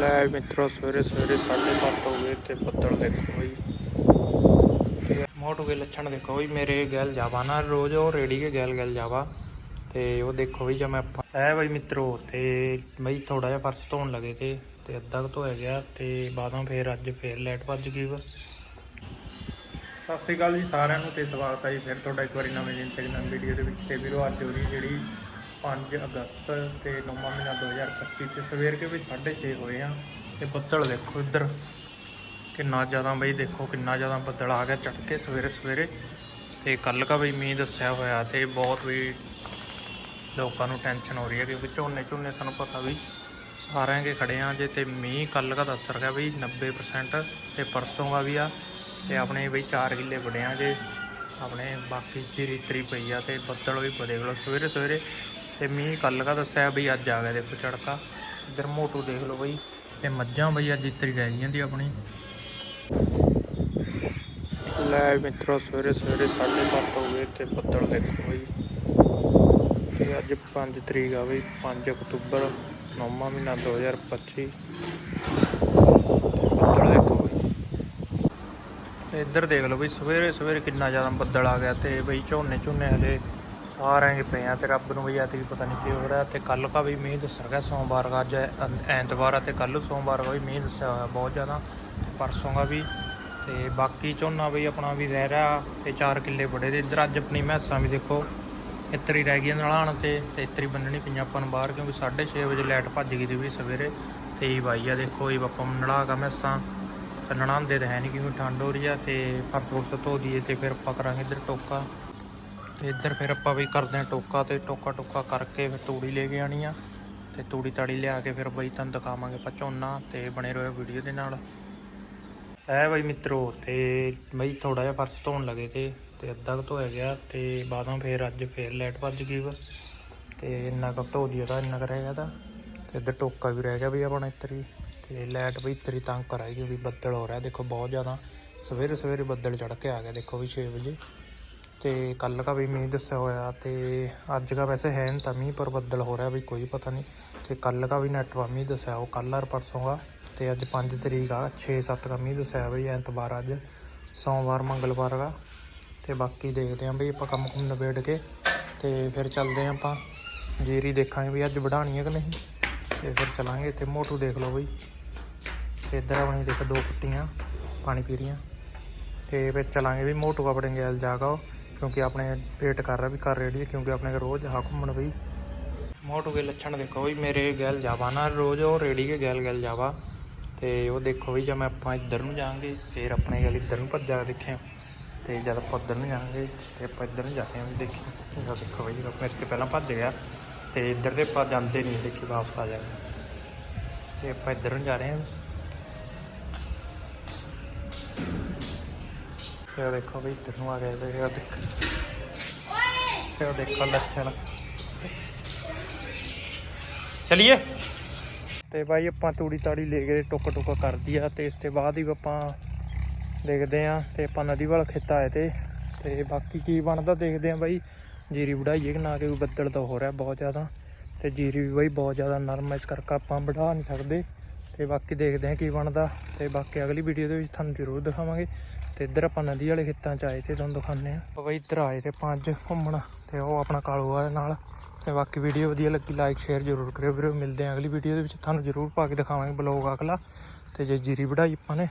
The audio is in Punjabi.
ਲੈ ਮਿੱਤਰੋ, ਸਵੇਰੇ ਸਵੇਰੇ 7:30 ਹੋ ਗਏ ਤੇ ਬੱਦਲ ਦੇਖੋ ਬਈ। ਮੋਟੋ ਕੇ ਲੱਛਣ ਦੇਖੋ ਬਈ, ਮੇਰੇ ਗੈਲ ਜਾਵਾ ਨਾ ਰੋਜ਼, ਉਹ ਰੇੜੀ ਕੇ ਗੈਲ ਗੈਲ ਜਾਵਾ ਤੇ ਉਹ ਦੇਖੋ ਬਈ ਜਦ ਮੈਂ ਐ ਬਈ ਮਿੱਤਰੋ, ਤੇ ਬਈ ਥੋੜਾ ਜਿਹਾ ਫਰਸ਼ ਧੋਣ ਲਗੇ ਤੇ ਤੇ ਅੱਧਾ ਧੋਇਆ ਗਿਆ ਤੇ ਬਾਅਦੋਂ ਫੇਰ ਅੱਜ ਫੇਰ ਲੈਟ ਭੱਜ ਗਈ ਵਾ। ਸਤਿ ਸ਼੍ਰੀ ਅਕਾਲ ਜੀ ਸਾਰਿਆਂ ਨੂੰ ਤੇ ਸਵਾਗਤ ਹੈ ਜੀ ਫਿਰ ਤੁਹਾਡਾ ਇੱਕ ਵਾਰੀ ਨਵੇਂ ਦਿਨ ਤੇ ਨਵੀਂ ਵੀਡੀਓ ਦੇ ਵਿੱਚ। ਤੇ ਵੀਰੋ, ਅੱਜ ਹੋ ਰਹੀ ਜਿਹੜੀ 5 ਅਗਸਤ ਤੇ ਨੌਵਾਂ ਮਹੀਨਾ 2025 ਤੇ ਸਵੇਰ ਕੇ ਵੀ 6:30 ਹੋਏ ਆ। ਤੇ ਬੱਦਲ ਦੇਖੋ ਇੱਧਰ, ਕਿੰਨਾ ਜ਼ਿਆਦਾ ਬਈ ਦੇਖੋ, ਕਿੰਨਾ ਜ਼ਿਆਦਾ ਬੱਦਲ ਆ ਗਿਆ ਚੜ ਕੇ ਸਵੇਰੇ ਸਵੇਰੇ। ਤੇ ਕੱਲ ਕਾ ਬਈ ਮੀਂਹ ਦੱਸਿਆ ਹੋਇਆ ਤੇ ਬਹੁਤ ਵੀ ਲੋਕਾਂ ਨੂੰ ਟੈਨਸ਼ਨ ਹੋ ਰਹੀ ਹੈ ਕਿਉਂਕਿ ਝੋਨੇ ਝੋਨੇ ਤੁਹਾਨੂੰ ਪਤਾ ਵੀ ਸਾਰਿਆਂ ਕੇ ਖੜੇ ਆ ਜੇ ਤੇ ਮੀਂਹ ਕੱਲ ਕਾ ਦੱਸ ਰਿਹਾ ਬਈ 90% ਤੇ ਪਰਸੋਂ ਦਾ ਵੀ ਆ ਤੇ ਆਪਣੇ ਬਈ 4 ਕਿੱਲੇ ਵੜਿਆ ਜੇ। ਆਪਣੇ ਬਾਕੀ ਚੀਰੀ ਤਰੀ ਪਈ ਆ ਤੇ ਬੱਦਲ ਵੀ ਦੇਖ ਲਓ ਸਵੇਰੇ ਸਵੇਰੇ ਤੇ ਮੀਂਹ ਕੱਲ ਕਾ ਦੱਸਿਆ ਬਈ ਅੱਜ ਆ ਗਿਆ ਦੇਖੋ ਚੜਕਾ ਇੱਧਰ ਮੋਟੂ ਦੇਖ ਲਓ ਬਈ ਤੇ ਮੱਝਾਂ ਬਈ ਅੱਜ ਇਤਰੀ ਰਹਿ ਗਈਆਂ ਦੀ ਆਪਣੀ। ਲੈ ਮਿੱਤਰੋ ਸਵੇਰੇ ਸਵੇਰੇ 7:30 ਹੋ ਗਏ ਤੇ ਬੱਦਲ ਦੇਖੋ ਬਈ। ਤੇ ਅੱਜ 5 ਤਰੀਕ ਆ ਬਈ 5 ਅਕਤੂਬਰ ਨੌਵਾਂ ਮਹੀਨਾ 2025 ਬੱਦਲ ਦੇਖੋ ਬਈ। ਇੱਧਰ ਦੇਖ ਲਓ ਬਈ ਸਵੇਰੇ ਸਵੇਰੇ ਕਿੰਨਾ ਜ਼ਿਆਦਾ ਬੱਦਲ ਆ ਗਿਆ ਤੇ ਬਈ ਝੋਨੇ ਝੋਨੇ ਹਲੇ ਸਾਰਿਆਂ 'ਚ ਪਏ ਆ ਤੇ ਰੱਬ ਨੂੰ ਵੀ ਆ ਤੇ ਪਤਾ ਨਹੀਂ ਕੀ ਹੋ ਰਿਹਾ ਤੇ ਕੱਲ ਕਾ ਵੀ ਮੀਂਹ ਦੱਸਿਆ ਗਿਆ ਸੋਮਵਾਰ ਦਾ ਅੱਜ ਐਤਵਾਰ ਅਤੇ ਤੇ ਕੱਲ ਸੋਮਵਾਰ ਦਾ ਵੀ ਮੀਂਹ ਦੱਸਿਆ ਹੋਇਆ ਬਹੁਤ ਜ਼ਿਆਦਾ ਤੇ ਪਰਸੋਂ ਦਾ ਵੀ ਤੇ ਬਾਕੀ ਝੋਨਾ ਵੀ ਆਪਣਾ ਵੀ ਰਹਿ ਰਿਹਾ ਤੇ 4 ਕਿੱਲੇ ਬੜੇ ਤੇ ਇੱਧਰ ਅੱਜ ਆਪਣੀ ਮੈਸਾਂ ਵੀ ਦੇਖੋ, ਇੱਤਰੀ ਰਹਿ ਗਈਆਂ ਨਲਾਣ ਤੇ ਤੇ ਇੱਤਰੀ ਬੰਨਣੀ ਪਈਆਂ ਆਪਾਂ ਨੂੰ ਬਾਹਰ ਕਿਉਂਕਿ 6:30 ਵਜੇ ਲਾਈਟ ਭੱਜ ਗਈ ਦੀ ਵੀ ਸਵੇਰੇ ਤੇ ਇਹ ਬਾਈ ਆ ਦੇਖੋ ਇਹ ਆਪਾਂ ਨਲਾ ਕਾ ਮੈਸਾਂ ਨਣਾਉਂਦੇ ਤਾਂ ਹੈ ਨਹੀਂ ਕਿਉਂਕਿ ਠੰਡ ਹੋ ਰਹੀ ਆ ਤੇ ਫਰਸ਼ ਫੁਰਸ਼ ਧੋ ਦਈਏ ਤੇ ਫਿਰ ਆਪਾਂ ਕਰਾਂਗੇ ਇੱਧਰ ਟੋਕਾ। ਤੇ ਇੱਧਰ ਫਿਰ ਆਪਾਂ ਵੀ ਕਰਦੇ ਆ ਟੋਕਾ ਤੇ ਟੋਕਾ ਟੋਕਾ ਕਰਕੇ ਫਿਰ ਤੂੜੀ ਲੈ ਕੇ ਆਣੀ ਆ ਤੇ ਤੂੜੀ ਤਾੜੀ ਲਿਆ ਕੇ ਫਿਰ ਬਈ ਤੁਹਾਨੂੰ ਦਿਖਾਵਾਂਗੇ ਆਪਾਂ ਝੋਨਾ ਤੇ ਬਣੇ ਰਹੋ ਵੀਡੀਓ ਦੇ ਨਾਲ। ਐ ਬਈ ਮਿੱਤਰੋ ਤੇ ਬਈ ਥੋੜਾ ਜਿਹਾ ਫਰਸ਼ ਧੋਣ ਲਗੇ ਤੇ ਤੇ ਅੱਧਾ ਕੁ ਧੋਇਆ ਗਿਆ ਤੇ ਬਾਅਦੋਂ ਫਿਰ ਅੱਜ ਫੇਰ ਲਾਈਟ ਭੱਜ ਗਈ ਵਾ। ਤੇ ਇੰਨਾ ਕੁ ਧੋ ਦਿਆ ਤਾਂ ਇੰਨਾ ਕੁ ਰਹਿ ਗਿਆ ਤਾਂ। ਤੇ ਇੱਧਰ ਟੋਕਾ ਵੀ ਰਹਿ ਗਿਆ ਵੀ ਆਪਣਾ ਇੱਧਰ ਇੱਤਰੀ ਤੇ ਲਾਈਟ ਵੀ ਇੱਤਰੀ ਤੰਗ ਕਰਾਏਗੀ ਵੀ ਬੱਦਲ ਹੋ ਰਿਹਾ ਦੇਖੋ ਬਹੁਤ ਜ਼ਿਆਦਾ। ਸਵੇਰੇ ਸਵੇਰੇ ਬੱਦਲ ਚੜ ਕੇ ਆ ਗਿਆ ਦੇਖੋ ਵੀ 6 ਵਜੇ। ਤੇ ਕੱਲ ਕਾ ਵੀ ਮੀਂਹ ਦੱਸਿਆ ਹੋਇਆ ਤੇ ਅੱਜ ਦਾ ਵੈਸੇ ਹੈ ਨਹੀਂ ਤਾਂ ਮੀਂਹ ਪਰ ਬੱਦਲ ਹੋ ਰਿਹਾ ਵੀ ਕੋਈ ਪਤਾ ਨਹੀਂ ਤੇ ਕੱਲ ਕਾ ਵੀ ਨੈਟਵਾ ਮੀਂਹ ਦੱਸਿਆ ਉਹ ਕੱਲ ਆਰ ਪਰਸੋਂ ਦਾ। ਤੇ ਅੱਜ 5 ਤਰੀਕ ਆ 6-7 ਦਾ ਮੀਂਹ ਦੱਸਿਆ ਬਈ ਐਤਵਾਰ ਅੱਜ, ਸੋਮਵਾਰ, ਮੰਗਲਵਾਰ ਦਾ। ਤੇ ਬਾਕੀ ਦੇਖਦੇ ਆਂ ਬਈ ਆਪਾਂ ਕੰਮ ਕੁਮ ਨਿਬੇੜ ਕੇ ਤੇ ਫਿਰ ਚੱਲਦੇ ਆਂ ਆਪਾਂ। ਜੀਰੀ ਦੇਖਾਂਗੇ ਵੀ ਅੱਜ ਵਢਾਣੀ ਹੈ ਕਿ ਨਹੀਂ। ਤੇ ਫਿਰ ਚਲਾਂਗੇ ਤੇ ਮੋਟੂ ਦੇਖ ਲਓ ਬਈ। ਤੇ ਇੱਧਰ ਆਪਣੀ ਦੇਖ ਦੋ ਕੁੱਟੀਆਂ, ਪਾਣੀ ਪੀ ਰਹੀਆਂ। ਤੇ ਫਿਰ ਚਲਾਂਗੇ ਵੀ ਮੋਟੂ ਆਪਣੇ ਗੈਲ ਜਾਗਾ ਕਿਉਂਕਿ ਆਪਣੇ ਵੇਟ ਕਰ ਰਿਹਾ ਵੀ ਕਰ ਰੇੜੀ ਕਿਉਂਕਿ ਆਪਣੇ ਕੋਲ ਰੋਜ਼ ਆ ਘੁੰਮਣ ਬਈ। ਮੋਟੂ ਕੇ ਲੱਛਣ ਦੇਖੋ ਵੀ ਮੇਰੇ ਗੈਲ ਜਾਵਾ ਨਾ, ਰੋਜ਼ ਉਹ ਰੇੜੀ ਕੇ ਗੈਲ ਗੈਲ ਜਾਵਾ। ਤੇ ਉਹ ਦੇਖੋ ਵੀ ਜਦ ਮੈਂ ਆਪਾਂ ਇੱਧਰ ਨੂੰ ਜਾਾਂਗੇ ਫਿਰ ਆਪਣੇ ਗੈਲ ਇੱਧਰ ਨੂੰ ਭੱਜਾ ਦੇਖਿਆ ਤੇ ਜਦ ਆਪਾਂ ਉੱਧਰ ਨੂੰ ਜਾਾਂਗੇ ਤੇ ਆਪਾਂ ਇੱਧਰ ਨੂੰ ਜਾਂਦੇ ਆਂ ਵੀ ਦੇਖੀ ਇਹ ਦੇਖੋ ਬਈ ਆਪਣੇ ਇੱਥੇ ਪਹਿਲਾਂ ਭੱਜ ਗਿਆ, ਤੇ ਇੱਧਰ ਦੇ ਆਪਾਂ ਜਾਂਦੇ ਨਹੀਂ ਦੇਖੀ ਵਾਪਸ ਆ ਜਾਗੇ ਤੇ ਆਪਾਂ ਇੱਧਰ ਨੂੰ ਜਾ ਰਹੇ ਹਾਂ। ਤੇ ਦੇਖੋ ਵੀ ਇੱਧਰ ਨੂੰ ਆ ਗਏ ਤੇ ਉਹ ਦੇਖੋ। ਤੇ ਦੇਖੋ ਲੱਛਣ। ਚਲਿਏ। ਤੇ ਭਾਈ ਆਪਾਂ ਤੂੜੀ ਤਾੜੀ ਲੈ ਕੇ ਟੁੱਕ ਟੁੱਕ ਕਰਦੀ ਆ, ਤੇ ਇਸ ਤੋਂ ਬਾਅਦ ਹੀ ਆਪਾਂ ਦੇਖਦੇ ਆ, ਤੇ ਆਪਾਂ ਨਦੀ ਵੱਲ ਖੇਤ ਆਏ ਤੇ ਤੇ ਬਾਕੀ ਕੀ ਬਣਦਾ ਦੇਖਦੇ ਆ ਬਾਈ। ਜੀਰੀ ਵਢਾਈਏ ਕਿ ਨਾ ਕਿ ਬੱਦਲ ਤਾਂ ਹੋ ਰਿਹਾ ਬਹੁਤ ਜ਼ਿਆਦਾ। ਤੇ ਜੀਰੀ ਵੀ ਬਾਈ ਬਹੁਤ ਜ਼ਿਆਦਾ ਨਰਮ ਹੈ ਇਸ ਕਰਕੇ ਆਪਾਂ ਵਢਾ ਨਹੀਂ ਸਕਦੇ। ਤੇ ਬਾਕੀ ਦੇਖਦੇ ਆ ਕੀ ਬਣਦਾ, ਤੇ ਬਾਕੀ ਅਗਲੀ ਵੀਡੀਓ ਦੇ ਵਿੱਚ ਤੁਹਾਨੂੰ ਜ਼ਰੂਰ ਦਿਖਾਵਾਂਗੇ। ਤੇ ਇੱਧਰ ਆਪਾਂ ਨਦੀ ਵਾਲੇ ਖੇਤਾਂ 'ਚ ਆਏ ਤੇ ਤੁਹਾਨੂੰ ਦਿਖਾਉਂਦੇ ਆ ਬਾਈ ਇੱਧਰ ਆਏ ਤੇ ਪੰਜ ਘੁੰਮਣ, ਤੇ ਉਹ ਆਪਣਾ ਕਾਲੂ ਆ ਨਾਲ। ਤੇ ਬਾਕੀ ਵੀਡੀਓ ਵਧੀਆ ਲੱਗੀ ਲਾਈਕ ਸ਼ੇਅਰ ਜ਼ਰੂਰ ਕਰਿਓ ਵੀਰੋ। ਮਿਲਦੇ ਆ ਅਗਲੀ ਵੀਡੀਓ ਦੇ ਵਿੱਚ। ਤੁਹਾਨੂੰ ਜ਼ਰੂਰ ਪਾ ਕੇ ਦਿਖਾਵਾਂਗੇ ਬਲੌਗ ਅਗਲਾ। ਤੇ ਜੇ ਜੀਰੀ ਵਢਾਈ ਆਪਾਂ ਨੇ